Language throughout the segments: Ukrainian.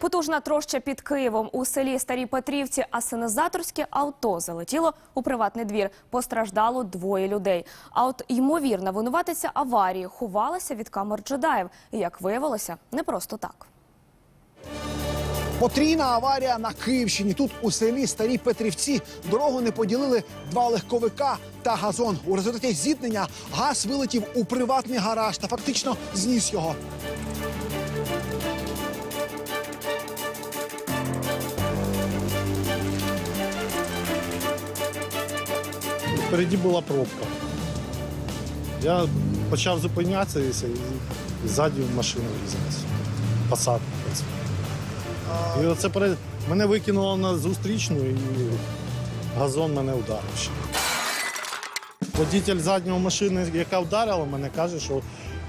Потужна троща під Києвом у селі Старій Петрівці асенізаторське авто залетіло у приватний двір. Постраждало двоє людей. А от ймовірна винуватиця аварії ховалася від камер джедаїв. Як виявилося, не просто так. Потрійна аварія на Київщині. Тут у селі Старі Петрівці дорогу не поділили два легковика та газон. У результаті зіткнення газ вилетів у приватний гараж та фактично зніс його. Впереді була пробка. Я почав зупинятися і ззаді в машину врізалася. Посадку. в принципі. І оце перед... мене викинуло на зустрічну і газон мене ударив ще. Водитель заднього машини, яка вдарила, мене каже, що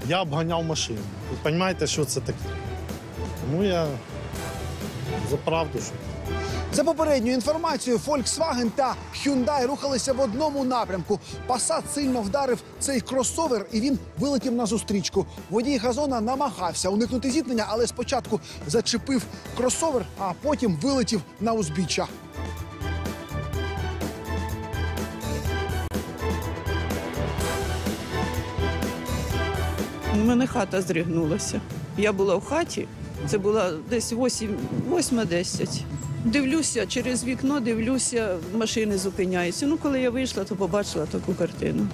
я обганяв машину. Ви розумієте, що це таке? Тому я за правду. Що... За попередньою інформацією, Volkswagen та Hyundai рухалися в одному напрямку. Passat сильно вдарив цей кросовер, і він вилетів на зустрічку. Водій газона намагався уникнути зіткнення, але спочатку зачепив кросовер, а потім вилетів на узбіччя. У мене хата зригнулася. Я була в хаті, це була десь 8, 8-10. Дивлюся через вікно, дивлюся, машини зупиняються. Ну, коли я вийшла, то побачила таку картину.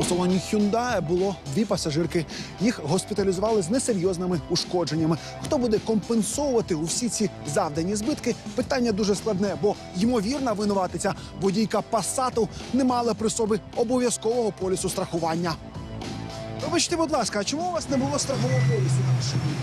У салоні Hyundai було дві пасажирки. Їх госпіталізували з несерйозними ушкодженнями. Хто буде компенсовувати усі ці завдані збитки? Питання дуже складне, бо ймовірна винуватиця водійка Пасату не мала при собі обов'язкового полісу страхування. Вибачте, будь ласка, а чому у вас не було страхового полісу на машині?